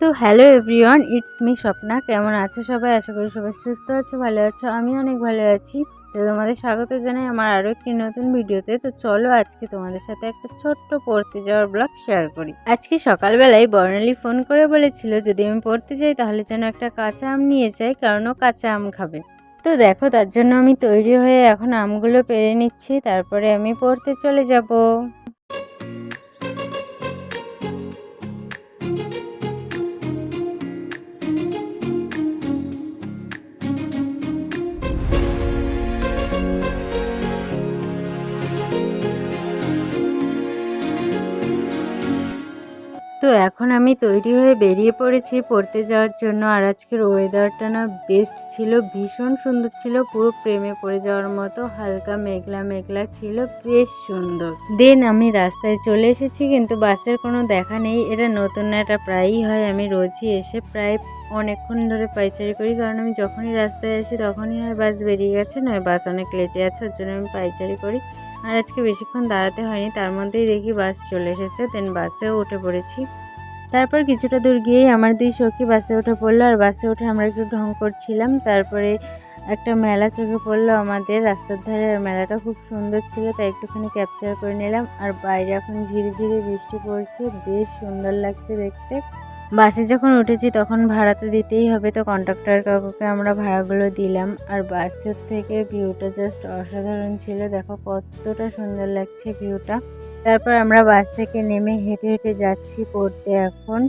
তো hello everyone, it's me Swapna. কেমন আছো সবাই? আশা করি সবাই সুস্থ আছো, ভালো আছো। আমি অনেক ভালো আছি। তো তোমাদের স্বাগত জানাই আমার আরও একটি নতুন ভিডিওতে। তো চলো আজকে তোমাদের সাথে একটা ছোট্ট পড়তে যাওয়ার ব্লগ শেয়ার করি। আজকে সকালবেলায় বর্ণালী ফোন করে বলেছিল, যদি আমি পড়তে যাই তাহলে যেন একটা কাঁচা আম নিয়ে যাই, কারণ ও কাঁচা আম খাবে। তো দেখো, তার জন্য আমি তৈরি হয়ে এখন আমগুলো পেরে নিচ্ছি। তারপরে আমি পড়তে চলে যাব। এখন আমি তৈরি হয়ে বেরিয়ে পড়েছি পড়তে যাওয়ার জন্য। আর আজকের ওয়েদারটা না বেস্ট ছিল, ভীষণ সুন্দর ছিল, পুরো প্রেমে পড়ে যাওয়ার মতো, হালকা মেঘলা মেঘলা ছিল, বেশ সুন্দর। দেন আমি রাস্তায় চলে এসেছি, কিন্তু বাসের কোনো দেখা নেই। এটা নতুন এটা প্রায়ই হয়। আমি রোজই এসে প্রায় অনেকক্ষণ ধরে পাইচারি করি, কারণ আমি যখনই রাস্তায় আসি তখনই হয় বাস বেরিয়ে গেছে, নয় বাস অনেক লেটে আছে, ওর জন্য আমি পাইচারি করি। আর আজকে বেশিক্ষণ দাঁড়াতে হয়নি, তার মধ্যেই দেখি বাস চলে এসেছে দেন বাসেও উঠে পড়েছি। তারপর কিছুটা দূর গিয়েই আমার দুই সখী বাসে উঠে পড়ল, আর বাসে উঠে আমরা একটু ঢং করছিলাম। তারপরে একটা মেলা চোখে পড়ল আমাদের, রাস্তার ধারে আর মেলাটা খুব সুন্দর ছিল, তাই একটুখানি ক্যাপচার করে নিলাম। আর বাইরে এখন ঝিরিঝিরি বৃষ্টি পড়ছে, বেশ সুন্দর লাগছে দেখতে। বাসে যখন উঠেছি তখন ভাড়া তো দিতেই হবে, তো কন্ডাক্টর কাকুকে আমরা ভাড়াগুলো দিলাম। আর বাসের থেকে ভিউটা জাস্ট অসাধারণ ছিল, দেখো কতটা সুন্দর লাগছে ভিউটা তারপর আমরা বাস থেকে নেমে হেঁটে হেঁটে যাচ্ছি পড়তে এখন।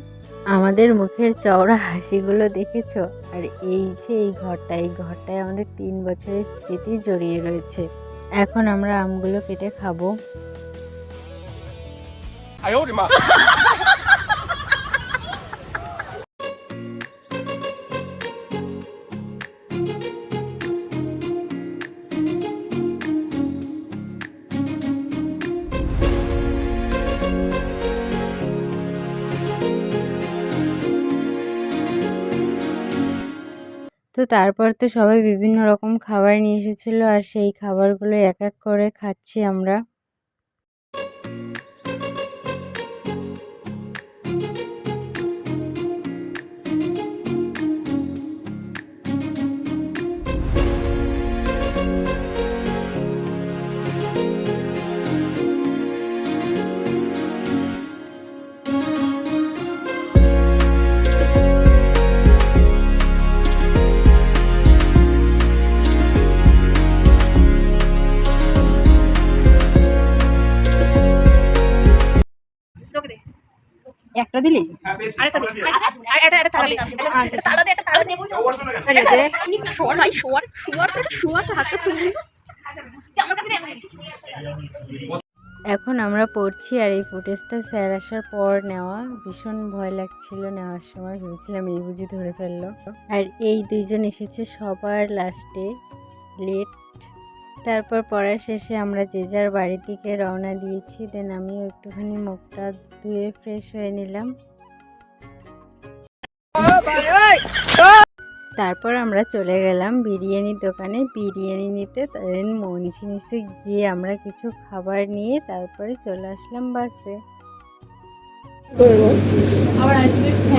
আমাদের মুখের চওড়া হাসিগুলো দেখেছ? আর এই যে এই ঘরটা, এই ঘরটায় আমাদের তিন বছরের স্মৃতি জড়িয়ে রয়েছে। এখন আমরা আমগুলো কেটে খাব। তো তারপর তো সবাই বিভিন্ন রকম খাবার নিয়ে এসেছিল আর সেই খাবারগুলো এক এক করে খাচ্ছি আমরা। আমি দিচ্ছি। এখন আমরা পড়ছি আর এই ফুটেজটা স্যার আসার পর নেওয়া। ভীষণ ভয় লাগছিল নেওয়ার সময় ভেবেছিলাম এই বুঝি ধরে ফেলল। আর এই দুইজন এসেছে সবার লাস্টে লেট তারপর পড়া শেষে আমরা যে যার বাড়ির দিকে রওনা দিয়েছি দেন আমিও একটুখানি মুখটা ধুয়ে ফ্রেশ হয়ে নিলাম। তারপর আমরা চলে গেলাম বিরিয়ানির দোকানে। বিরিয়ানি নিতে দেন মনছি নিচে গিয়ে আমরা কিছু খাবার নিয়ে তারপরে চলে আসলাম বাসে। তো এখন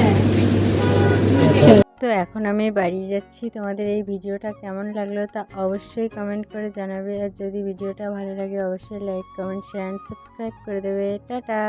আমি বাড়ি যাচ্ছি। তোমাদের এই ভিডিওটা কেমন লাগল তা অবশ্যই কমেন্ট করে জানাবে। আর যদি ভিডিওটা ভালো লাগে, অবশ্যই like comment share and subscribe করে দেবে। টাটা!